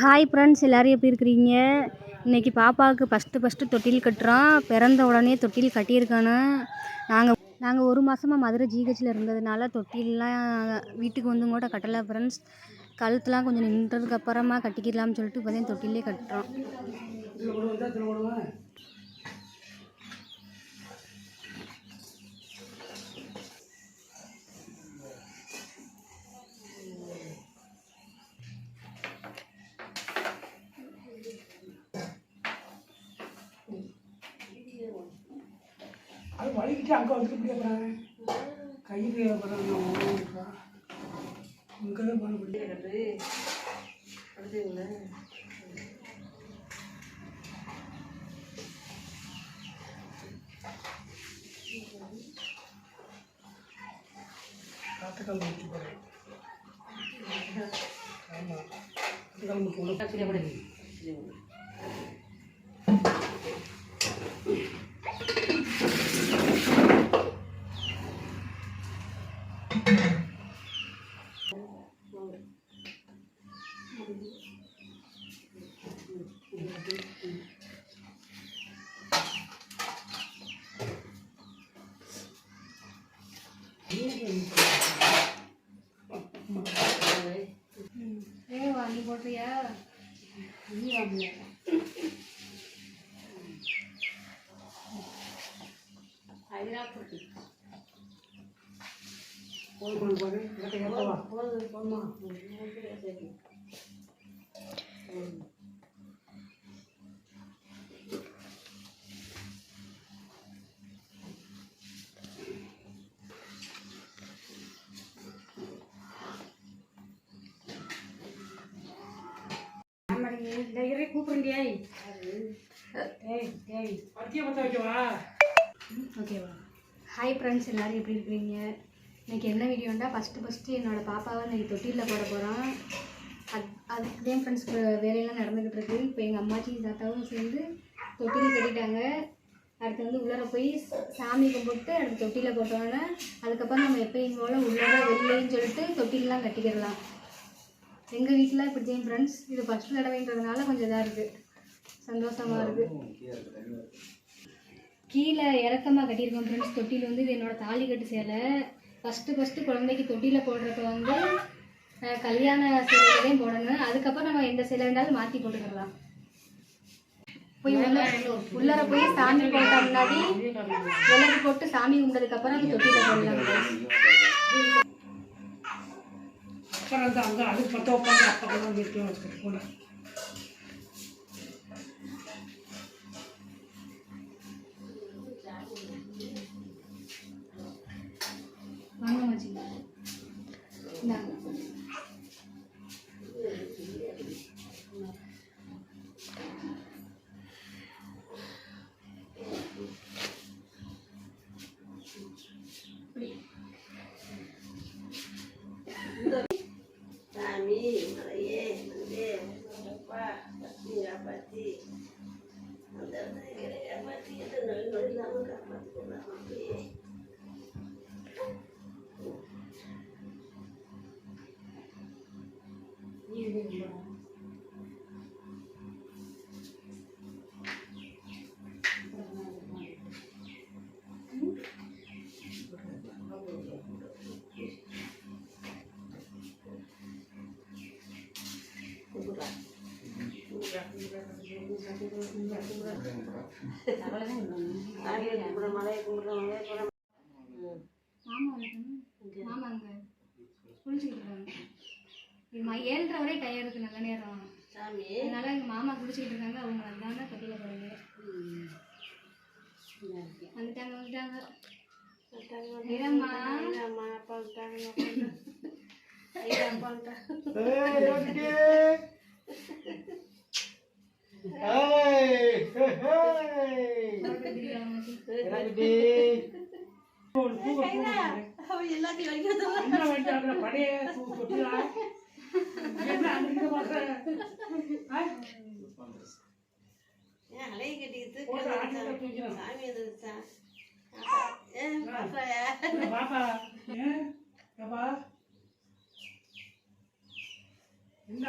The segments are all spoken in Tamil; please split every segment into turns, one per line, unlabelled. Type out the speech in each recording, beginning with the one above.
ஹாய் ஃப்ரெண்ட்ஸ் எல்லோரும் எப்படி இருக்கிறீங்க? இன்றைக்கி பாப்பாவுக்கு ஃபஸ்ட்டு ஃபஸ்ட்டு தொட்டில் கட்டுறோம் பிறந்த உடனே தொட்டில் கட்டியிருக்கானு? நாங்கள் நாங்கள் ஒரு மாதமாக மதுரை ஜிஹெச்சில் இருந்ததுனால தொட்டிலெலாம் வீட்டுக்கு வந்து கூட கட்டலை ஃப்ரெண்ட்ஸ் கழுத்துலாம் கொஞ்சம் நின்றதுக்கு அப்புறமா சொல்லிட்டு இப்போ தான் தொட்டிலே கட்டுறோம்
வலிக்கிட்டு அங்கே வந்துட்டு இப்படி அப்புறம் கைக்கு அப்புறம் இங்கே தான் பண்ண முடியும் காத்தக்கால் முடிச்சு போகிறேன் ஆமாம் காத்தக்கால் முடிச்சு
Yiyemiyorum. Hayır
atıldı. Olmaz bana. Olmaz.
Olmaz.
Olmaz. Olmaz. வைக்கவா
ஓகேவா ஹாய் ஃப்ரெண்ட்ஸ் எல்லோரும் எப்படி இருக்கிறீங்க? இன்றைக்கி என்ன வீடியோண்டா? ஃபஸ்ட்டு ஃபஸ்ட்டு என்னோடய பாப்பாவை இன்றைக்கி தொட்டிலில் போட போகிறோம் அது அதுக்கு ஃப்ரெண்ட்ஸ் வேலையெல்லாம் நடந்துக்கிட்டு இருக்கு. இப்போ எங்கள் அம்மாச்சி தாத்தாவும் சேர்ந்து தொட்டில் கட்டிட்டாங்க. அடுத்து வந்து உள்ளார போய் சாமி கும்பிட்டு அடுத்து தொட்டியில் போட்டோன்னே அதுக்கப்புறம் நம்ம எப்பயும் போல் உள்ளார வெளிலேன்னு சொல்லிட்டு தொட்டிலெலாம் கட்டிக்கிடலாம் எங்கள் வீட்டில் இப்படி தான் ஃப்ரெண்ட்ஸ் இது ஃபஸ்ட்டு தடவைன்றதுனால கொஞ்சம் இதாக இருக்குது சந்தோஷமாக இருக்குது கீழே இறக்கமாக கட்டியிருக்கோம் ஃப்ரெண்ட்ஸ் தொட்டியில் வந்து இது என்னோட தாலி கட்டு சேலை. ஃபஸ்ட்டு ஃபஸ்ட்டு குழந்தைக்கு தொட்டியில் போடுறப்ப வந்து கல்யாண சேலையிலையும் போடணும். அதுக்கப்புறம் நம்ம எந்த சேலை இருந்தாலும் மாற்றி போட்டுக்கலாம். போய் உள்ள உள்ளார போய் சாமி போட்ட முன்னாடி விளக்கு போட்டு சாமி கும்பிட்டதுக்கப்புறம் தொட்டியில் போடலாம். Friends.
அப்புறம் வந்து அங்கே அது பற்ற உட்காந்து அப்பா
ஏழரை வரை டைம் நல்ல நேரம் அதனால எங்கள் மாமா குடிச்சுக்கிட்டு இருக்காங்க அவங்க வந்தாங்க கட்டில போடுங்க வந்துட்டாங்க வந்துட்டாங்க
அம்மா அப்பா விட்டாங்க அப்பா விட்டாங்க
என்ன?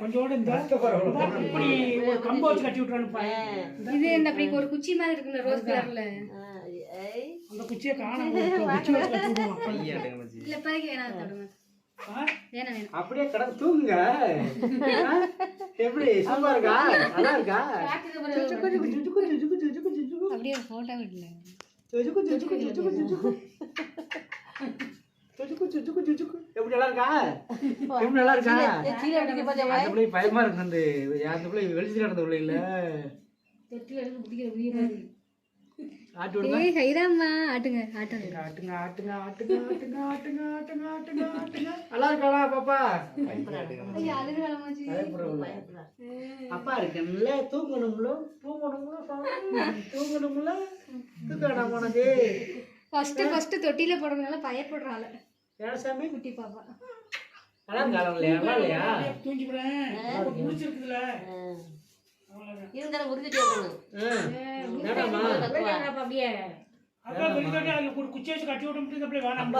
கொஞ்சோட இந்த இப்படி ஒரு கம்பை வச்சு கட்டி விட்டுறானுப்பா
இது இந்த அப்படி ஒரு குச்சி மாதிரி இருக்குல்ல ரோஸ் கலர்ல
ஐய்
அந்த குச்சியை காணாம குச்சி வச்சு கட்டி விடுவான்
இல்ல இப்போதைக்கு வேணாம் தொடுங்க.
ஆ?
வேணாம் வேணாம்.
அப்படியே கடந்து தூங்குங்க? எப்படி சூப்பரா இருக்கா? நல்லா இருக்கா.
அப்படியே போட்டோ விடல
ஜுக்கு, ஜுக்கு, ஜுக்கு, ஜுக்கு, ஜுக்கு. ஜுக்கு, ஜுக்கு, ஜுக்கு, ஜுக்கு. எப்படி நல்லா இருக்கா? எப்படி நல்லா இருக்கா அந்த பிள்ளை பயமா இருக்கு அந்த அந்த பிள்ளை? வெளிச்சு நடந்த பிள்ளை இல்ல.
ஆட்டுங்க ஆட்டுங்க.
ஆட்டுங்க ஆட்டுங்க ஆட்டுங்க ஆட்டுங்க ஆட்டுங்க ஆட்டுங்க ஆட்டுங்க ஆட்டுங்க நல்லா இருக்காளா பாப்பா. அப்பா இருக்கேன்ல தூங்கணும்ல. தூங்கணும்ல. தூங்கணும்ல. தூக்கடா உனக்கு
ஃபர்ஸ்ட் ஃபர்ஸ்ட் தொட்டில போடுறதுனால பயப்படுறாள்.
ஏடா சாமி?
குட்டி பாப்பா.
இருந்தாலும்
உறுதிட்டு
அப்படியே
குச்சி வச்சு கட்டி விட்டு முடியும் அப்படியே வேணாம்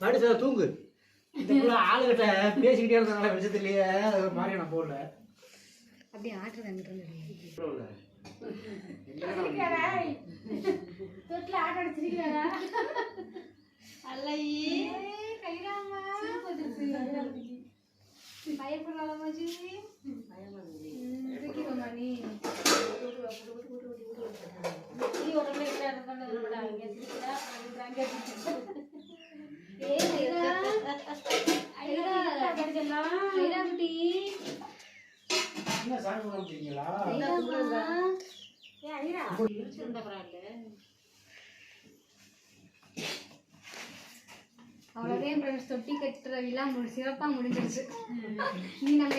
படுத்த தூங்கு. இந்த ஆளுகிட்ட பேசிக்கிட்டே இருந்தனால வெளிச்சத்துலயே மாதிரி நான் போடல.
அப்படியே ஆட்டுறது அங்கிட்டு பயப்படாமஜி பயமணி உடனே ஏ ஐயா ஐயா ஐயா குட்டி.
என்ன
தொட்டி கட்டுற சிறப்பாக முடிஞ்சிருச்சு. நீ நம்ம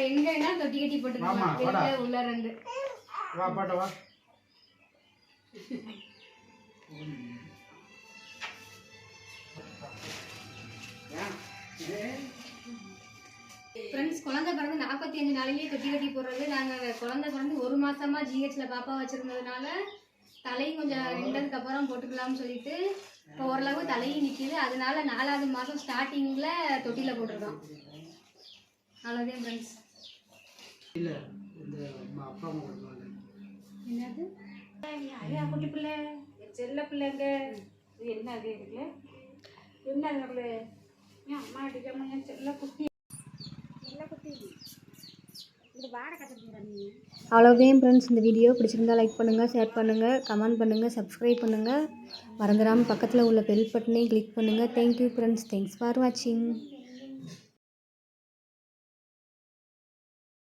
தொட்டி கட்டி போட்டுருக்கலாம் உள்ள ரெண்டு நாற்பத்தி அஞ்சு நாளையிலேயே தொட்டி கட்டி போடுறது. நாங்கள் குழந்தை பிறந்து ஒரு மாசமா ஜிஹெச்ல பாப்பா வச்சிருந்ததுனால தலையும் கொஞ்சம் நின்றதுக்கு அப்புறம் போட்டுக்கலாம்னு சொல்லிட்டு இப்போ ஓரளவு தலையும் நிற்கிது அதனால நாலாவது மாதம் ஸ்டார்டிங்கில் தொட்டியில் போட்டிருக்கோம். அவ்வளோதான் ஃப்ரெண்ட்ஸ்
இல்ல இந்த அப்பா அம்மா
என்னது? ஐயா குட்டி பிள்ளை செல்ல பிள்ளைங்க. இது என்ன அது? இருக்குல்ல என்ன அது என் அம்மா அடிக்காம என் செல்ல குட்டி அவ்வளோதான் ஃப்ரெண்ட்ஸ் இந்த வீடியோ பிடிச்சிருந்தா லைக் பண்ணுங்கள் ஷேர் பண்ணுங்கள் கமெண்ட் பண்ணுங்கள் சப்ஸ்கிரைப் பண்ணுங்கள் மறந்துடாமல் பக்கத்தில் உள்ள பெல் பட்டனையும் கிளிக் பண்ணுங்கள் தேங்க்யூ ஃப்ரெண்ட்ஸ் தேங்க்ஸ் ஃபார் வாட்சிங்